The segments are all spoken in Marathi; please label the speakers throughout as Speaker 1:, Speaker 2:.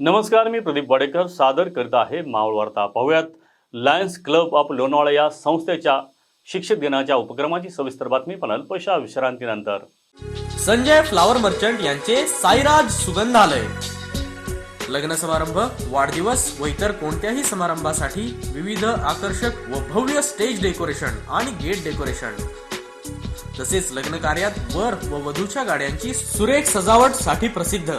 Speaker 1: नमस्कार मी प्रदीप वाडेकर. सादर करीत आहे मावळ वार्ता. पाहूयात लायन्स क्लब ऑफ लोणावळा या संस्थेच्या शिक्षक दिनाच्या उपक्रमाची सविस्तर बातमी. पण अल्पशा विश्रांतीनंतर.
Speaker 2: संजय फ्लावर मर्चंट यांचे साईराज सुगंधालय. लग्न समारंभ वाढदिवस व इतर कोणत्याही समारंभासाठी विविध आकर्षक व भव्य स्टेज डेकोरेशन आणि गेट डेकोरेशन. तसेच लग्न कार्यात वर व वधूच्या गाड्यांची सुरेख सजावटसाठी प्रसिद्ध.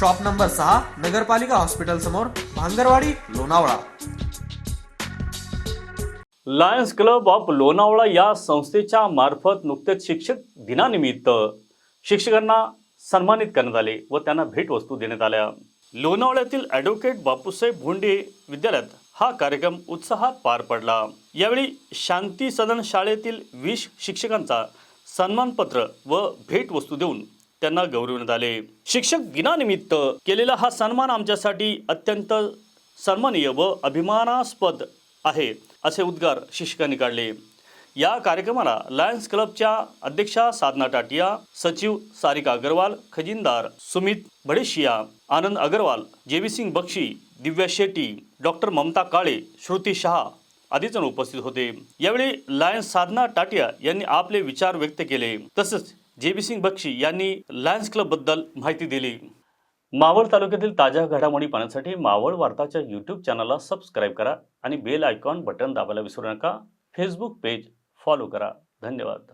Speaker 2: शॉप नंबर सहा नगरपालिका हॉस्पिटल समोर Bhangarwadi Lonavala.
Speaker 1: Lions Club of Lonavala या संस्थेच्या मार्फत नुकतेच शिक्षक दिनानिमित्त शिक्षकांना सन्मानित करण्यात आले व त्यांना भेटवस्तू देण्यात आल्या. लोणावळ्यातील ॲडव्होकेट बापूसाहेब भोंडे विद्यालयात हा कार्यक्रम उत्साहात पार पडला. यावेळी शांती सदन शाळेतील वीस शिक्षकांचा सन्मानपत्र व भेटवस्तू देऊन त्यांना गौरवण्यात आले. शिक्षक दिनानिमित्त केलेला हा सन्मान आमच्यासाठी अत्यंत सन्मानीय व अभिमानास्पद आहे असे उद्गार शिक्षकांनी काढले. या कार्यक्रमाला लायन्स क्लबच्या अध्यक्षा साधना टाटिया सचिव Sarika Agarwal खजिनदार Sumit Bhadeshia Anand Agarwal J B Singh Bakshi Divya Shetty doctor Mamata Kale Shruti Shah आदी जण उपस्थित होते. यावेळी लायन्स साधना टाटिया यांनी आपले विचार व्यक्त केले. तसंच जेबी सिंग बक्षी यांनी लायन्स क्लबबद्दल माहिती दिली. मावळ तालुक्यातील ताज्या घडामोडी पाहण्यासाठी मावळ वार्ताच्या यूट्यूब चॅनलला सबस्क्राईब करा आणि बेल आयकॉन बटन दाबायला विसरू नका. फेसबुक पेज फॉलो करा. धन्यवाद.